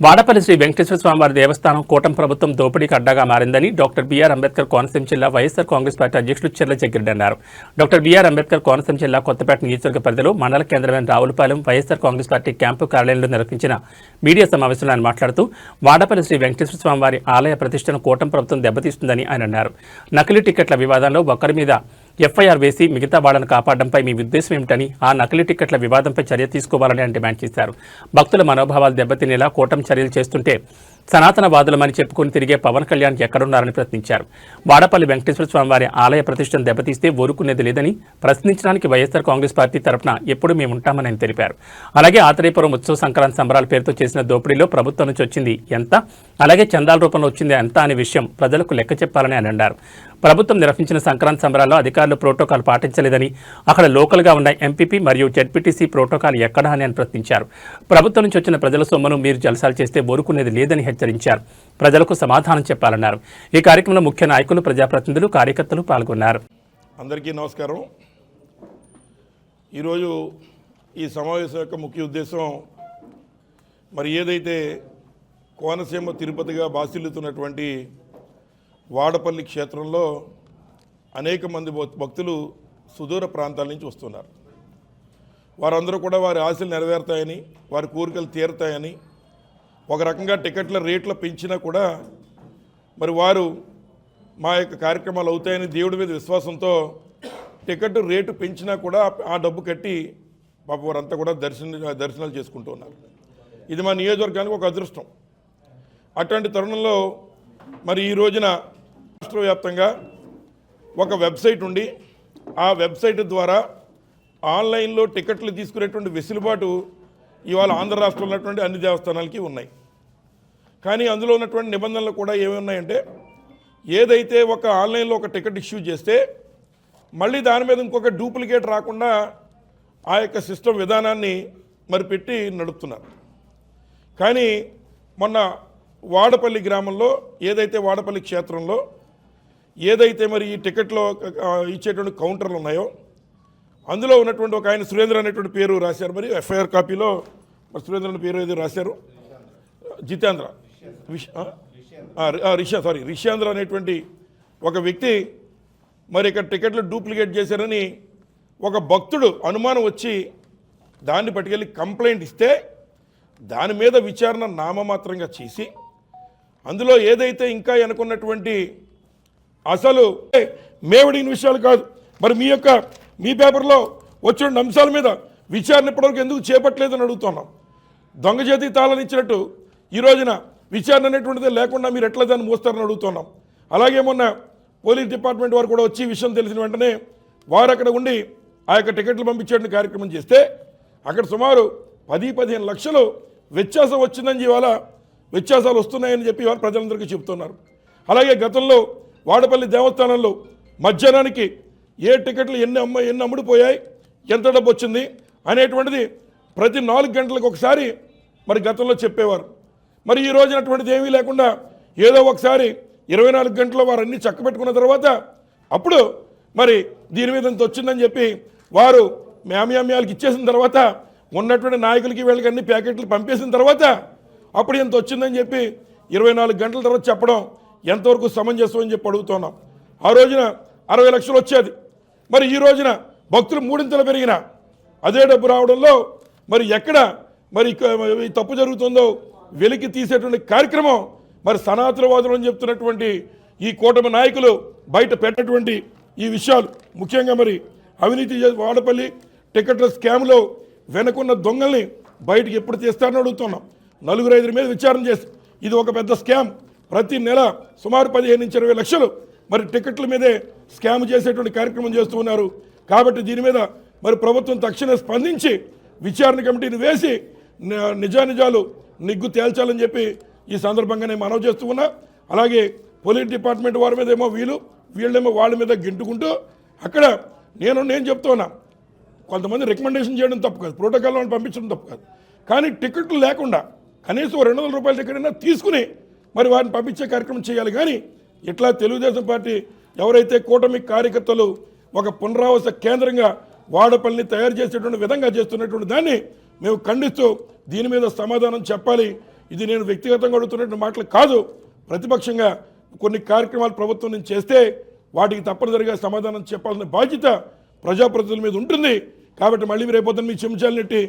వాడపల్లి శ్రీ వెంకటేశ్వర స్వామివారి దేవస్థానం కూటమి ప్రభుత్వం దోపిడీకి అడ్డాగా మారిందని డాక్టర్ బీఆర్ అంబేద్కర్ కోనసీమ జిల్లా వైఎస్ఆర్ కాంగ్రెస్ పార్టీ అధ్యక్షుడు చెర్ల జగ్గిరెడ్డి అన్నారు. డాక్టర్ బీఆర్ అంబేద్కర్ కోనసీమ జిల్లా కొత్తపేట నియోజకవర్గ పరిధిలో మండల కేంద్రమైన Ravulapalem YSR Congress party camp కార్యాలయంలో నిర్వహించిన మీడియా సమావేశంలో ఆయన మాట్లాడుతూ వాడపల్లి శ్రీ వెంకటేశ్వర స్వామివారి ఆలయ ప్రతిష్టను కూటమి ప్రభుత్వం దెబ్బతీస్తుందని ఆయన అన్నారు. నకిలీ టికెట్ల వివాదంలో ఒకరి మీద ఎఫ్ఐఆర్ వేసి మిగతా వాళ్ళను కాపాడడంపై మీ ఉద్దేశం ఏమిటని ఆ నకిలీ టికెట్ల వివాదంపై చర్య తీసుకోవాలని ఆయన డిమాండ్ చేశారు. భక్తుల మనోభావాలు దెబ్బతినేలా కూటమి చర్యలు చేస్తుంటే సనాతనవాదులమని చెప్పుకుని తిరిగే పవన్ కళ్యాణ్ ఎక్కడున్నారని ప్రశ్నించారు. వాడపల్లి వెంకటేశ్వర స్వామివారి ఆలయ ప్రతిష్టను దెబ్బతీస్తే ఊరుకునేది లేదని ప్రశ్నించడానికి వైఎస్ఆర్ కాంగ్రెస్ పార్టీ తరఫున ఎప్పుడు మేము ఉంటామని ఆయన తెలిపారు. అలాగే ఆత్రేయపురం ఉత్సవ సంక్రాంతి సంబరాల పేరుతో చేసిన దోపిడీలో ప్రభుత్వం నుంచి వచ్చింది ఎంత? అలాగే చందాల రూపంలో వచ్చింది ఎంత అనే విషయం ప్రజలకు లెక్క చెప్పాలని అని అన్నారు. ప్రభుత్వం నిర్వహించిన సంక్రాంతి సంబరాల్లో అధికారులు ప్రోటోకాల్ పాటించలేదని అక్కడ లోకల్గా ఉన్న ఎంపీపీ మరియు జడ్పీటీసీ ప్రోటోకాల్ ఎక్కడా అని ప్రశ్నించారు. ప్రభుత్వం నుంచి వచ్చిన ప్రజల సొమ్మును మీరు జలసాలు చేస్తే ఊరుకునేది లేదని హెచ్చరించారు. ప్రజలకు సమాధానం చెప్పాలన్నారు. ఈ కార్యక్రమంలో ముఖ్య నాయకులు ప్రజాప్రతినిధులు కార్యకర్తలు పాల్గొన్నారు. అందరికీ నమస్కారం. ఈరోజు ఈ సమావేశం యొక్క ముఖ్య ఉద్దేశం మరి ఏదైతే కోనసీమ తిరుపతిగా బాసిల్లుతున్నటువంటి వాడపల్లి క్షేత్రంలో అనేక మంది భక్తులు సుదూర ప్రాంతాల నుంచి వస్తున్నారు. వారందరూ కూడా వారి ఆశలు నెరవేరుతాయని వారి కోరికలు తీరుతాయని ఒక రకంగా టికెట్ల రేట్లు పెంచినా కూడా మరి వారు మా యొక్క కార్యక్రమాలు అవుతాయని దేవుడి మీద విశ్వాసంతో టికెట్ రేటు పెంచినా కూడా ఆ డబ్బు కట్టి పాప వారంతా కూడా దర్శన దర్శనాలు చేసుకుంటూ ఉన్నారు. ఇది మా నియోజకవర్గానికి ఒక అదృష్టం. అటువంటి తరుణంలో మరి ఈ రోజున రాష్ట్ర వ్యాప్తంగా ఒక వెబ్సైట్ ఉండి ఆ వెబ్సైట్ ద్వారా ఆన్లైన్లో టికెట్లు తీసుకునేటువంటి వెసులుబాటు ఇవాళ ఆంధ్ర రాష్ట్రంలో ఉన్నటువంటి అన్ని దేవస్థానాలకి ఉన్నాయి. కానీ అందులో ఉన్నటువంటి నిబంధనలు కూడా ఏమి ఉన్నాయంటే ఏదైతే ఒక ఆన్లైన్లో ఒక టికెట్ ఇష్యూ చేస్తే మళ్ళీ దాని మీద ఇంకొక డూప్లికేట్ రాకుండా ఆ యొక్క సిస్టమ్ విధానాన్ని మరి పెట్టి నడుపుతున్నారు. కానీ మొన్న వాడపల్లి గ్రామంలో ఏదైతే వాడపల్లి క్షేత్రంలో ఏదైతే మరి ఈ టికెట్లో ఇచ్చేటువంటి కౌంటర్లు ఉన్నాయో అందులో ఉన్నటువంటి ఒక ఆయన సురేంద్ర అనేటువంటి పేరు రాశారు. మరి ఎఫ్ఐఆర్ కాపీలో మరి సురేంద్ర అనే పేరు ఏదో రాశారు. జితేంద్ర. రిషా సారీ రిషాంధ్ర అనేటువంటి ఒక వ్యక్తి మరి ఇక్కడ టికెట్లు డూప్లికేట్ చేశారని ఒక భక్తుడు అనుమానం వచ్చి దాన్ని పట్టుకెళ్ళి కంప్లైంట్ ఇస్తే దాని మీద విచారణ నామమాత్రంగా చేసి అందులో ఏదైతే ఇంకా అనుకున్నటువంటి అసలు ఏ, మేవడిన విషయాలు కాదు. మరి మీ యొక్క మీ పేపర్లో వచ్చిన అంశాల మీద విచారణ ఇప్పటివరకు ఎందుకు చేపట్టలేదని అడుగుతున్నాం. దొంగ చేతి తాళనిచ్చినట్టు ఈ రోజున విచారణ అనేటువంటిది లేకుండా మీరు ఎట్లా దాన్ని మోస్తారని అడుగుతున్నాం. అలాగే మొన్న పోలీస్ డిపార్ట్మెంట్ వారు కూడా వచ్చి విషయం తెలిసిన వెంటనే వారు అక్కడ ఉండి ఆ యొక్క టికెట్లు పంపించేటువంటి కార్యక్రమం చేస్తే అక్కడ సుమారు పది పదిహేను లక్షలు వ్యత్యాసం వచ్చిందని ఇవాళ వ్యత్యాసాలు వస్తున్నాయని చెప్పి వారు ప్రజలందరికీ చెప్తున్నారు అలాగే గతంలో వాడపల్లి దేవస్థానంలో మధ్యాహ్నానికి ఏ టికెట్లు ఎన్ని అమ్మ ఎన్ని అమ్ముడుపోయాయి ఎంత డబ్బు వచ్చింది అనేటువంటిది ప్రతి నాలుగు గంటలకు ఒకసారి మరి గతంలో చెప్పేవారు. మరి ఈ రోజున అటువంటిది ఏమీ లేకుండా ఏదో ఒకసారి ఇరవై నాలుగు గంటల్లో వారు అన్ని చక్కబెట్టుకున్న తర్వాత అప్పుడు మరి దీని మీద ఇంత వచ్చిందని చెప్పి వారు మ్యామ్యామ్యాలకు ఇచ్చేసిన తర్వాత ఉన్నటువంటి నాయకులకి వీళ్ళకి అన్ని ప్యాకెట్లు పంపేసిన తర్వాత అప్పుడు ఇంత వచ్చిందని చెప్పి ఇరవై నాలుగు గంటల తర్వాత చెప్పడం ఎంతవరకు సమంజసం అని చెప్పి అడుగుతున్నాం. ఆ రోజున అరవై లక్షలు వచ్చేది. మరి ఈ రోజున భక్తులు మూడింతలు పెరిగిన అదే డబ్బు రావడంలో మరి ఎక్కడ మరి తప్పు జరుగుతుందో వెలికి తీసేటువంటి కార్యక్రమం. మరి సనాతనవాదులు అని చెప్తున్నటువంటి ఈ కూటమి నాయకులు బయట పెట్టినటువంటి ఈ విషయాలు. ముఖ్యంగా మరి అవినీతి వాడపల్లి టికెట్ల స్కామ్లో వెనుకున్న దొంగల్ని బయటకు ఎప్పుడు తీస్తారని అడుగుతున్నాం. నలుగురు ఐదుగురి మీద విచారణ చేసి ఇది ఒక పెద్ద స్కామ్. ప్రతి నెల సుమారు పదిహేను నుంచి ఇరవై లక్షలు మరి టికెట్ల మీదే స్కామ్ చేసేటువంటి కార్యక్రమం చేస్తూ ఉన్నారు. కాబట్టి దీని మీద మరి ప్రభుత్వం తక్షణమే స్పందించి విచారణ కమిటీని వేసి నిజానిజాలు నిగ్గు తేల్చాలని చెప్పి ఈ సందర్భంగా నేను మనవి చేస్తూ ఉన్నా. అలాగే పోలీస్ డిపార్ట్మెంట్ వారి మీద ఏమో వీళ్ళు వీళ్ళేమో వాళ్ళ మీద గింటుకుంటూ అక్కడ నేను నేను చెప్తున్నా కొంతమంది రికమెండేషన్ చేయడం తప్పు కాదు ప్రోటోకాల్ వాళ్ళని పంపించడం తప్పు కాదు. కానీ టికెట్లు లేకుండా కనీసం రెండు వందల రూపాయల టికెట్ తీసుకుని మరి వారిని పంపించే కార్యక్రమం చేయాలి. కానీ ఇట్లా తెలుగుదేశం పార్టీ ఎవరైతే కూటమి కార్యకర్తలు ఒక పునరావాస కేంద్రంగా వాడపల్లిని తయారు చేసేటువంటి విధంగా చేస్తున్నటువంటి దాన్ని మేము ఖండిస్తూ దీని మీద సమాధానం చెప్పాలి. ఇది నేను వ్యక్తిగతంగా అడుగుతున్నటువంటి మాటలు కాదు. ప్రతిపక్షంగా కొన్ని కార్యక్రమాలు ప్రభుత్వం నుంచి చేస్తే వాటికి తప్పనిసరిగా సమాధానం చెప్పాల్సిన బాధ్యత ప్రజాప్రతినిధుల మీద ఉంటుంది. కాబట్టి మళ్ళీ రేపొద్దున మీ చెంచాలనెట్టి